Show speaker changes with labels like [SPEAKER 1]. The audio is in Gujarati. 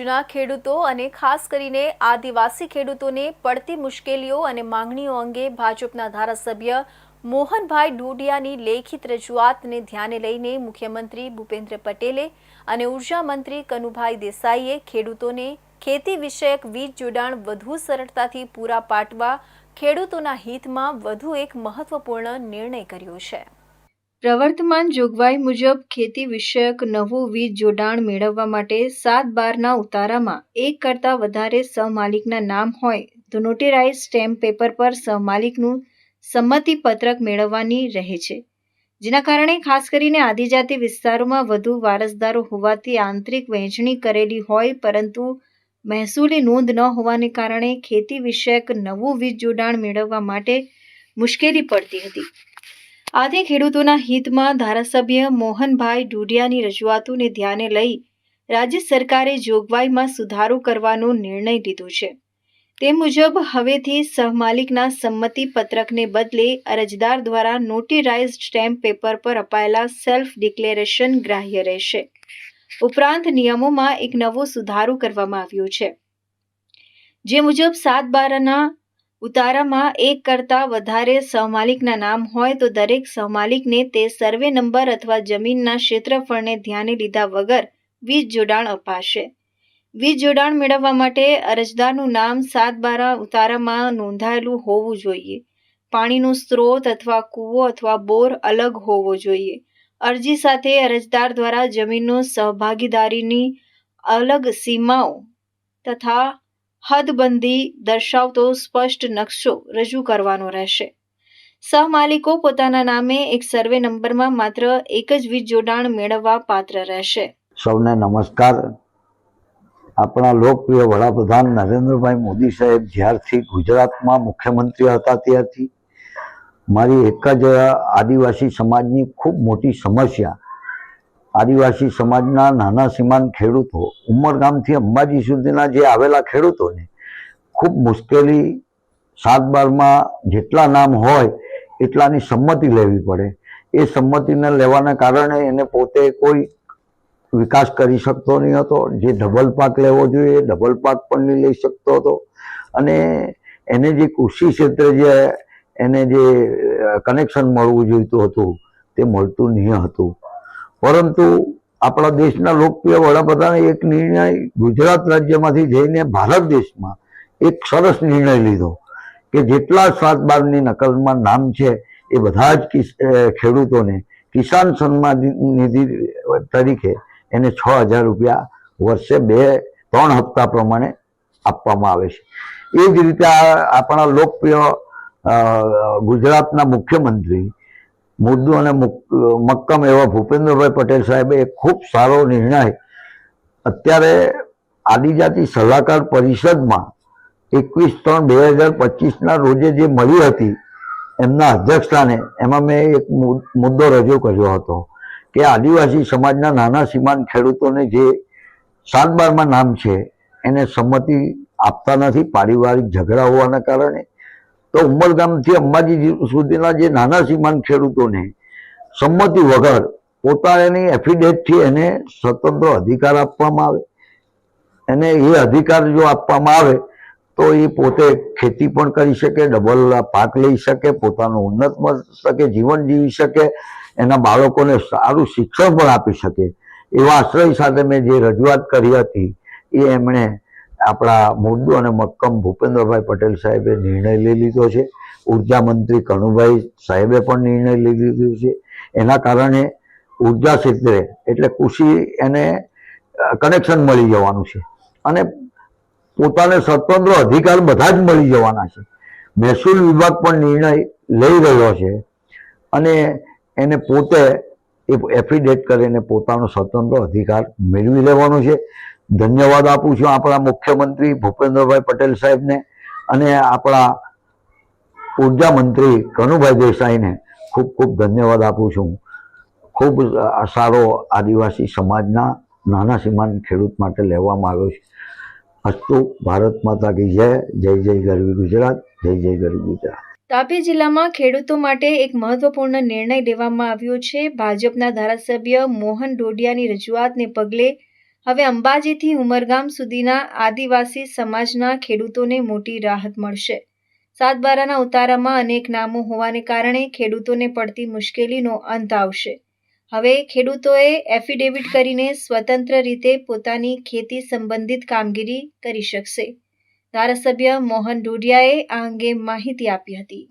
[SPEAKER 1] જૂના ખેડૂતો અને ખાસ કરીને આદિવાસી ખેડૂતોને પડતી મુશ્કેલીઓ અને માંગણીઓ અંગે ભાજપના ધારાસભ્ય મોહનભાઈ ડોડિયાની લેખિત રજૂઆતને ધ્યાને લઈને મુખ્યમંત્રી ભૂપેન્દ્ર પટેલે અને ઊર્જા મંત્રી કનુભાઈ દેસાઈએ ખેડૂતોને ખેતી વિષયક વીજ જોડાણ વધુ સરળતાથી પૂરા પાડવા ખેડૂતોના હિતમાં વધુ એક મહત્વપૂર્ણ નિર્ણય કર્યો છે. પ્રવર્તમાન જોગવાઈ મુજબ ખેતી વિષયક નવું વીજ જોડાણ મેળવવા માટે સાત બારના ઉતારામાં એક કરતાં વધારે સહમાલિકના નામ હોય. તો નોટેરાઇઝ સ્ટેમ્પ પેપર પર સહમાલિકનું સંમતિ પત્રક મેળવવાની રહે છે. જેના કારણે ખાસ કરીને આદિજાતિ વિસ્તારોમાં વધુ વારસદારો હોવાથી આંતરિક વહેંચણી કરેલી હોય, પરંતુ મહેસૂલી નોંધ ન હોવાને કારણે ખેતી વિષયક નવું વીજ જોડાણ મેળવવા માટે મુશ્કેલી પડતી હતી. આથી ખેડૂતોના હિતમાં ધારાસભ્ય મોહનભાઈ ડુડિયાની રજૂઆતોને ધ્યાને લઈ રાજ્ય સરકારે જોગવાઈમાં સુધારો કરવાનો નિર્ણય લીધો છે. તે મુજબ હવેથી સહમાલિકના સંમતિ પત્રકને બદલે અરજદાર દ્વારા નોટિરાઇઝ સ્ટેમ્પ પેપર પર અપાયેલા સેલ્ફ ડિક્લેરેશન ગ્રાહ્ય રહેશે. ઉપરાંત નિયમોમાં એક નવો સુધારો કરવામાં આવ્યો છે. જે મુજબ સાત બારના ઉતારામાં એક કરતાં વધારે સહમાલિકના નામ હોય તો દરેક સહમાલિકને તે સર્વે નંબર અથવા જમીનના ક્ષેત્રફળને ધ્યાને લીધા વગર વીજ જોડાણ અપાશે. વીજ જોડાણ મેળવવા માટે અરજદારનું નામ સાત બારા ઉતારામાં નોંધાયેલું હોવું જોઈએ. પાણીનો સ્ત્રોત અથવા કૂવો અથવા બોર અલગ હોવો જોઈએ. અરજી સાથે અરજદાર દ્વારા જમીનનો સહભાગીદારીની અલગ સીમાઓ તથા હદબંધી દર્શાવતો સ્પષ્ટ નકશો રજૂ કરવાનો રહેશે. સહમાલિકો પોતાના નામે એક સર્વે નંબરમાં માત્ર એક જ વીજ જોડાણ મેળવવા પાત્ર રહેશે.
[SPEAKER 2] સૌને નમસ્કાર. આપણા લોકપ્રિય વડાપ્રધાન નરેન્દ્રભાઈ મોદી સાહેબ જ્યારથી ગુજરાતમાં મુખ્યમંત્રી હતા ત્યારથી મારી એક જ આદિવાસી સમાજની ખૂબ મોટી સમસ્યા આદિવાસી સમાજના નાના સીમાંત ખેડૂતો ઉમરગામથી અંબાજી સુધીના જે આવેલા ખેડૂતોને ખૂબ મુશ્કેલી સાત બારમાં જેટલા નામ હોય, એટલાની સંમતિ લેવી પડે. એ સંમતિને લેવાના કારણે એને પોતે કોઈ વિકાસ કરી શકતો નહીં હતો. જે ડબલ પાક લેવો જોઈએ ડબલ પાક પણ નહીં લઈ શકતો હતો. અને એને જે કૃષિ ક્ષેત્રે જે એને જે કનેક્શન મળવું જોઈતું હતું, તે મળતું નહીં હતું. પરંતુ આપણા દેશના લોકપ્રિય વડાપ્રધાને એક નિર્ણય ગુજરાત રાજ્યમાંથી જઈને ભારત દેશમાં એક સરસ નિર્ણય લીધો કે જેટલા સાત બારની નકલમાં નામ છે એ બધા જ ખેડૂતોને કિસાન સન્માન નિધિ તરીકે એને છ હજાર રૂપિયા વર્ષે બે, ત્રણ હપ્તા પ્રમાણે આપવામાં આવે છે. એ જ રીતે આપણા લોકપ્રિય ગુજરાતના મુખ્યમંત્રી મુદ્દુ અને મુક- મક્કમ એવા ભૂપેન્દ્રભાઈ પટેલ સાહેબે એક ખૂબ સારો નિર્ણય અત્યારે આદિજાતિ સલાહકાર પરિષદમાં એકવીસ ત્રણ બે હજાર પચીસના રોજે જે મળી હતી, એમના અધ્યક્ષસ્થાને, એમાં મેં એક મુદ્દો રજૂ કર્યો હતો કે આદિવાસી સમાજના નાના સીમાંત ખેડૂતોને જે સાત બારમાં નામ છે, એને સંમતિ આપતા નથી, પારિવારિક ઝઘડા હોવાના કારણે તો ઉમરગામથી અંબાજી સુધીના જે નાના સીમાંત ખેડૂતોને સંમતિ વગર પોતાની એફિડેટથી એને સ્વતંત્ર અધિકાર આપવામાં આવે. એને એ અધિકાર જો આપવામાં આવે, તો એ પોતે ખેતી પણ કરી શકે ડબલ પાક લઈ શકે, પોતાનું ઉન્નત મળી શકે, જીવન જીવી શકે, એના બાળકોને સારું શિક્ષણ પણ આપી શકે. એવા આશ્રય સાથે મેં જે રજૂઆત કરી હતી, એ એમણે આપણા મુદ્દુ અને મક્કમ ભૂપેન્દ્રભાઈ પટેલ સાહેબે નિર્ણય લઈ લીધો છે. ઊર્જા મંત્રી કણુભાઈ સાહેબે પણ નિર્ણય લઈ લીધો છે. એના કારણે ઊર્જા ક્ષેત્રે એટલે કૃષિ એને કનેક્શન મળી જવાનું છે. અને પોતાને સ્વતંત્ર અધિકાર બધા જ મળી જવાના છે. મહેસૂલ વિભાગ પણ નિર્ણય લઈ રહ્યો છે અને એને પોતે એ એફિડેટ કરીને પોતાનો સ્વતંત્ર અધિકાર મેળવી લેવાનો છે. ધન્યવાદ આપું છું આપણા મુખ્યમંત્રી ભૂપેન્દ્રભાઈ પટેલ સાહેબને અને આપણા ઊર્જા મંત્રી કનુભાઈ દેસાઈને ખૂબ ખૂબ ધન્યવાદ આપું છું. ખૂબ સારો આદિવાસી સમાજના નાના સીમાન ખેડૂત માટે લેવામાં આવ્યો છે. અસ્તુ, ભારત માતા કી જય જય જય ગરવી ગુજરાત, જય જય ગરવી ગુજરાત.
[SPEAKER 1] તાપી જિલ્લામાં ખેડૂતો માટે એક મહત્વપૂર્ણ નિર્ણય લેવામાં આવ્યો છે. ભાજપના ધારાસભ્ય મોહન ડોડિયાની રજૂઆતને પગલે હવે અંબાજીથી ઉમરગામ સુધીના આદિવાસી સમાજના ખેડૂતોને મોટી રાહત મળશે. સાતબારાના ઉતારામાં અનેક નામો હોવાને કારણે ખેડૂતોને પડતી મુશ્કેલીનો અંત આવશે. હવે ખેડૂતોએ એફિડેવિટ કરીને સ્વતંત્ર રીતે પોતાની ખેતી સંબંધિત કામગીરી કરી શકશે. ધારાસભ્ય મોહન ડોડિયાએ આ અંગે માહિતી આપી હતી.